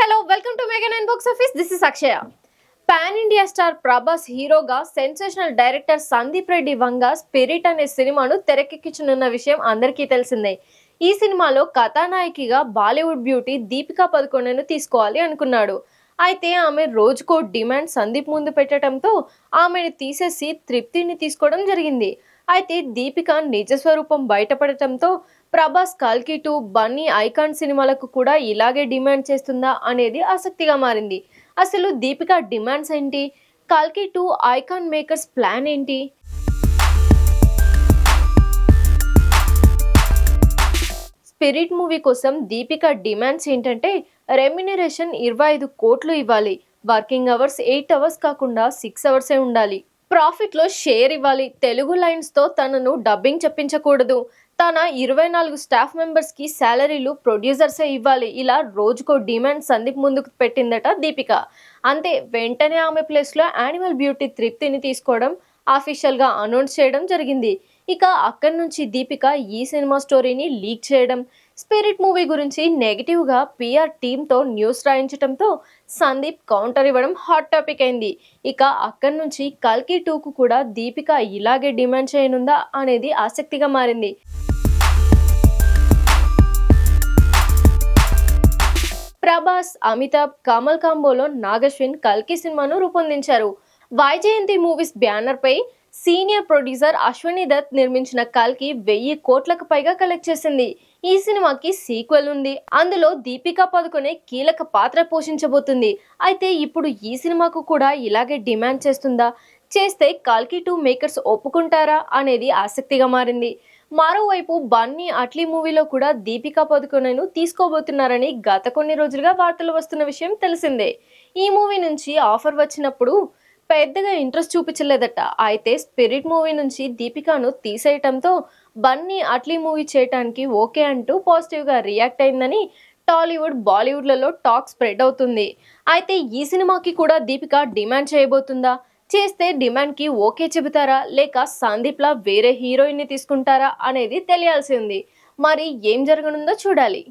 Hello welcome to mega nine box office this is Akshaya pan India star Prabhas హీరోగా sensational director Sandeep Reddy Vanga Spirit అనే సినిమాను తెరకెక్కించనున్న విషయం అందరికీ తెలిసిందే. ఈ సినిమాలో కథానాయకిగా బాలీవుడ్ బ్యూటీ దీపికా పదకొండను తీసుకోవాలి అనుకున్నాడు. అయితే ఆమె రోజుకో డిమాండ్ సందీప్ ముందు పెట్టడంతో ఆమెను తీసేసి తృప్తిని తీసుకోవడం జరిగింది. అయితే దీపిక నిజస్వరూపం బయటపడటంతో ప్రభాస్ కాల్కి టూ బన్నీ ఐకాన్ సినిమాలకు కూడా ఇలాగే డిమాండ్ చేస్తుందా అనేది ఆసక్తిగా మారింది. అసలు దీపిక డిమాండ్స్ ఏంటి? కాల్కి టూ ఐకాన్ మేకర్స్ ప్లాన్ ఏంటి? స్పిరిట్ మూవీ కోసం దీపిక డిమాండ్స్ ఏంటంటే రెమ్యునరేషన్ ఇరవై ఐదు కోట్లు ఇవ్వాలి. వర్కింగ్ అవర్స్ ఎయిట్ అవర్స్ కాకుండా సిక్స్ అవర్సే ఉండాలి. ప్రాఫిట్లో షేర్ ఇవ్వాలి. తెలుగు లైన్స్తో తనను డబ్బింగ్ చెప్పించకూడదు. తన ఇరవై నాలుగు స్టాఫ్ మెంబర్స్కి శాలరీలు ప్రొడ్యూసర్సే ఇవ్వాలి. ఇలా రోజుకో డిమాండ్ సందీప్ ముందుకు పెట్టిందట దీపిక. అంతే వెంటనే ఆమె ప్లేస్లో యానిమల్ బ్యూటీ తృప్తిని తీసుకోవడం అఫీషియల్గా అనౌన్స్ చేయడం జరిగింది. ఇక అక్కడి నుంచి దీపిక ఈ సినిమా స్టోరీని లీక్ చేయడం. స్పిరిట్ మూవీ గురించి నెగిటివ్గా పిఆర్ టీంతో న్యూస్ రాయించడంతో సందీప్ కౌంటర్ ఇవ్వడం హాట్ టాపిక్ అయింది. ఇక అక్కడి నుంచి కల్కి టూకు కూడా దీపిక ఇలాగే డిమాండ్ చేయనుందా అనేది ఆసక్తిగా మారింది. ప్రభాస్ అమితాబ్ కమల్ కాంబోలో నాగశ్విన్ కల్కి సినిమాను రూపొందించారు. వైజయంతి మూవీస్ బ్యానర్పై సీనియర్ ప్రొడ్యూసర్ అశ్వని దత్ నిర్మించిన కల్కి వెయ్యి కోట్లకు పైగా కలెక్ట్ చేసింది. ఈ సినిమాకి సీక్వెల్ ఉంది. అందులో దీపికా పదుకొనే కీలక పాత్ర పోషించబోతుంది. అయితే ఇప్పుడు ఈ సినిమాకు కూడా ఇలాగే డిమాండ్ చేస్తుందా? చేస్తే కాల్కి టూ మేకర్స్ ఒప్పుకుంటారా అనేది ఆసక్తిగా మారింది. మరోవైపు బన్నీ అట్లీ మూవీలో కూడా దీపికా పదుకొనను తీసుకోబోతున్నారని గత కొన్ని రోజులుగా వార్తలు వస్తున్న విషయం తెలిసిందే. ఈ మూవీ నుంచి ఆఫర్ వచ్చినప్పుడు పెద్దగా ఇంట్రెస్ట్ చూపించలేదట. అయితే స్పిరిట్ మూవీ నుంచి దీపికాను తీసేయటంతో బన్నీ అట్లీ మూవీ చేయటానికి ఓకే అంటూ పాజిటివ్గా రియాక్ట్ అయిందని టాలీవుడ్ బాలీవుడ్లలో టాక్ స్ప్రెడ్ అవుతుంది. అయితే ఈ సినిమాకి కూడా దీపిక డిమాండ్ చేయబోతుందా? చేస్తే డిమాండ్కి ఓకే చెబుతారా? లేక సందీప్లా వేరే హీరోయిన్ని తీసుకుంటారా? అనేది తెలియాల్సి ఉంది. మరి ఏం జరగనుందో చూడాలి.